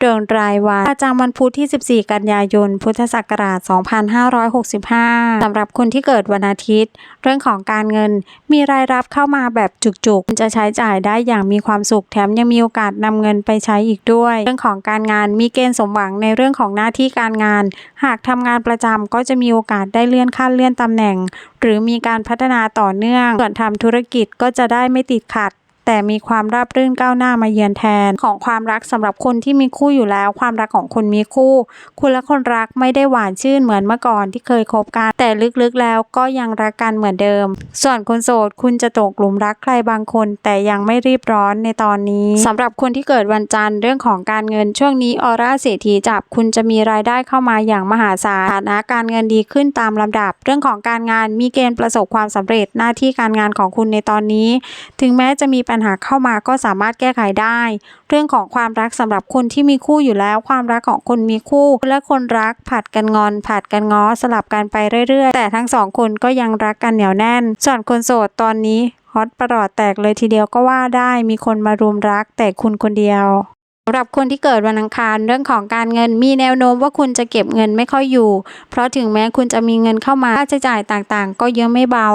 เดวงรายวันประจำวันพุธที่ 14 กันยายน พุทธศักราช 2565 สำหรับคนที่เกิดวันอาทิตย์ เรื่องของการเงินมีรายรับเข้ามาแบบจุกๆ จะใช้จ่ายได้อย่างมีความสุขแถมยังมีโอกาสนำเงินไปใช้อีกด้วย เรื่องของการงานมีเกณฑ์สมหวังในเรื่องของหน้าที่การงาน หากทำงานประจำก็จะมีโอกาสได้เลื่อนขั้นเลื่อนตำแหน่ง หรือมีการพัฒนาต่อเนื่องส่วนทำธุรกิจก็จะได้ไม่ติดขัด แต่มีความราบรื่นก้าวหน้ามาเยือนแทน ของความรักสำหรับคนที่มีคู่อยู่แล้ว ความรักของคนมีคู่ คุณและคนรักไม่ได้หวานชื่นเหมือนเมื่อก่อนที่เคยคบกัน แต่ลึกๆแล้วก็ยังรักกันเหมือนเดิม ส่วนคนโสดคุณจะตกหลุมรักใครบางคน แต่ยังไม่รีบร้อนในตอนนี้สำหรับคนที่เกิดวันจันทร์เรื่องของการเงินช่วงนี้ออร่าเศรษฐีจับคุณจะมีรายได้เข้ามาอย่างมหาศาลฐานะการเงินดีขึ้นตามลำดับ เรื่องของการงานมีเกณฑ์ประสบความสำเร็จหน้าที่การงานของคุณในตอนนี้ ถึงแม้จะมีปัญหาเข้ามาก็สามารถแก้ไขได้ เรื่องของความรักสำหรับคนที่มีคู่อยู่แล้ว ความรักของคนมีคู่และคนรักผัดกันงอนผัดกันง้อสลับกันไปเรื่อยๆ แต่ทั้งสองคนก็ยังรักกันเหนียวแน่น ส่วนคนโสดตอนนี้ฮอตประหลอดแตกเลยทีเดียวก็ว่าได้มีคนมารุมรักแต่คุณคนเดียวำหรับคนที่เกิดวันอังคารเรื่องของการเงินมีแนวโน้มว่าคุณจะเก็บเงินไม่ค่อยอยู่ เพราะถึงแม้คุณจะมีเงินเข้ามาค่าใช้จ่ายต่างๆ ก็เยอะไม่เบา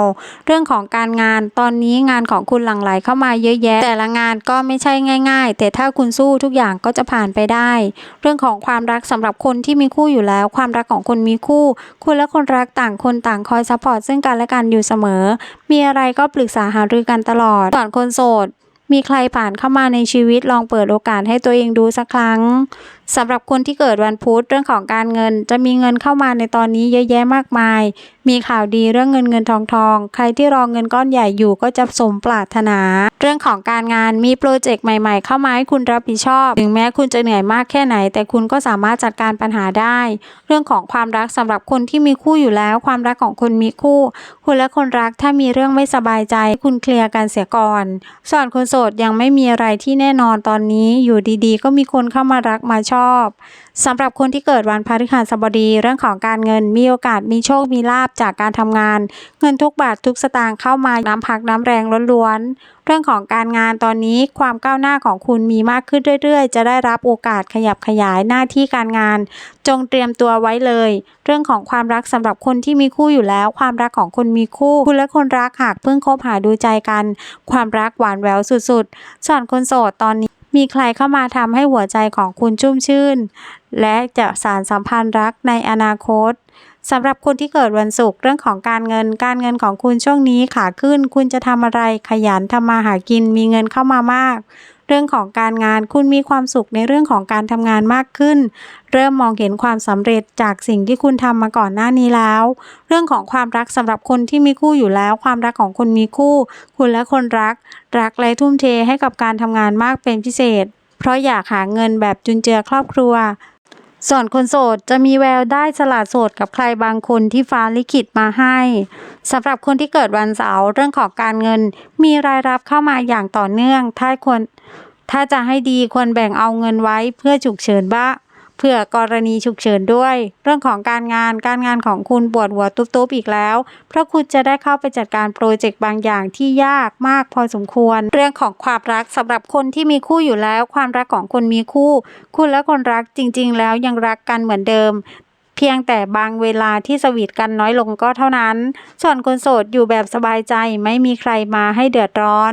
เรื่องของการงานตอนนี้งานของคุณหลั่งไหลเข้ามาเยอะแยะ แต่ละงานก็ไม่ใช่ง่าย ๆ แต่ถ้าคุณสู้ทุกอย่างก็จะผ่านไปได้ เรื่องของความรักสำหรับคนที่มีคู่อยู่แล้ว ความรักของคนมีคู่ คุณและคนรักต่างคนต่างคอยซัพพอร์ตซึ่งกันและกันอยู่เสมอ มีอะไรก็ปรึกษาหารือกันตลอดส่วนคนโสด มีใครผ่านเข้ามาในชีวิตลองเปิดโอกาสให้ตัวเองดูสักครั้งสำหรับคนที่เกิดวันพุธเรื่องของการเงิน จะมีเงินเข้ามาในตอนนี้เยอะแยะมากมาย มีข่าวดีเรื่องเงินเงินทองทอง ใครที่รอเงินก้อนใหญ่อยู่ก็จะสมปรารถนา เรื่องของการงานมีโปรเจกต์ใหม่ๆ เข้ามาให้คุณรับผิดชอบ ถึงแม้คุณจะเหนื่อยมากแค่ไหน แต่คุณก็สามารถจัดการปัญหาได้ เรื่องของความรักสำหรับคนที่มีคู่อยู่แล้ว ความรักของคนมีคู่ คุณและคนรักถ้ามีเรื่องไม่สบายใจ คุณเคลียร์กันเสียก่อน ส่วนคนโสดยังไม่มีอะไรที่แน่นอนตอนนี้อยู่ดีๆ ก็มีคนเข้ามารักมาชอบสำหรับคนที่เกิดวันพฤหัสบดีเรื่องของการเงินมีโอกาสมีโชคมีลาบจากการทำงาน เงินทุกบาททุกสตางค์เข้ามาน้ำพักน้ำแรงล้วนๆ เรื่องของการงานตอนนี้ความก้าวหน้าของคุณมีมากขึ้นเรื่อยๆ จะได้รับโอกาสขยับขยายหน้าที่การงาน จงเตรียมตัวไว้เลย เรื่องของความรักสำหรับคนที่มีคู่อยู่แล้ว ความรักของคนมีคู่ คุณและคนรักหากเพิ่งคบหาดูใจกัน ความรักหวานแหววสุดๆส่วนคนโสดตอนนี้มีใครเข้ามาทำให้หัวใจของคุณชุ่มชื่น และจะสารสัมพันธ์รักในอนาคต สำหรับคนที่เกิดวันศุกร์เรื่องของการเงิน การเงินของคุณช่วงนี้ขาขึ้น คุณจะทำอะไรขยันทำมาหากินมีเงินเข้ามามาก เรื่องของการงานคุณมีความสุขในเรื่องของการทำงานมากขึ้น เริ่มมองเห็นความสำเร็จจากสิ่งที่คุณทำมาก่อนหน้านี้แล้ว เรื่องของความรักสำหรับคนที่มีคู่อยู่แล้ว ความรักของคนมีคู่ คุณและคนรัก รักและทุ่มเทให้กับการทำงานมากเป็นพิเศษ เพราะอยากหาเงินแบบจุนเจือครอบครัว ส่วนคนโสดจะมีแววได้สละโสดกับใครบางคนที่ฟ้าลิขิตมาให้สำหรับคนที่เกิดวันเสาร์เรื่องของการเงิน มีรายรับเข้ามาอย่างต่อเนื่อง ถ้าควรถ้าจะให้ดีควรแบ่งเอาเงินไว้เพื่อฉุกเฉินบ้าง ผื่อกรณีฉุกเฉินด้วย เรื่องของการงานการงานของคุณปวดหัวตุ๊บๆอีกแล้ว เพราะคุณจะได้เข้าไปจัดการโปรเจกต์บางอย่างที่ยากมากพอสมควร เรื่องของความรักสำหรับคนที่มีคู่อยู่แล้ว ความรักของคนมีคู่ คุณและคนรักจริง ๆ แล้วยังรักกันเหมือนเดิมเพียงแต่บางเวลาที่สวีทกันน้อยลงก็เท่านั้น ส่วนคนโสดอยู่แบบสบายใจไม่มีใครมาให้เดือดร้อน